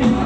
good.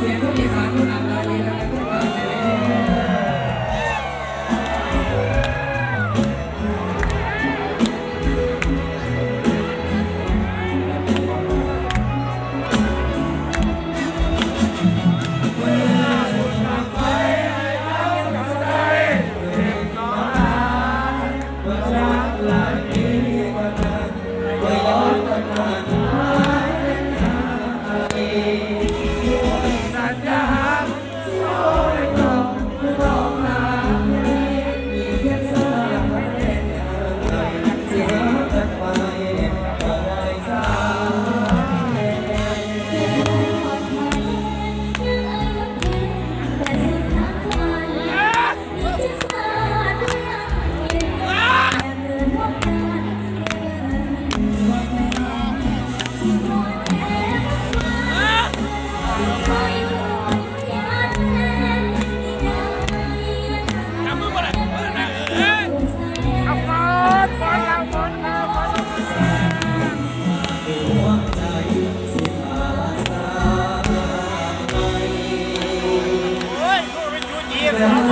เสียงผู้อีสานผู้นำเราดีนะครับทุกคนเลยจับ 네.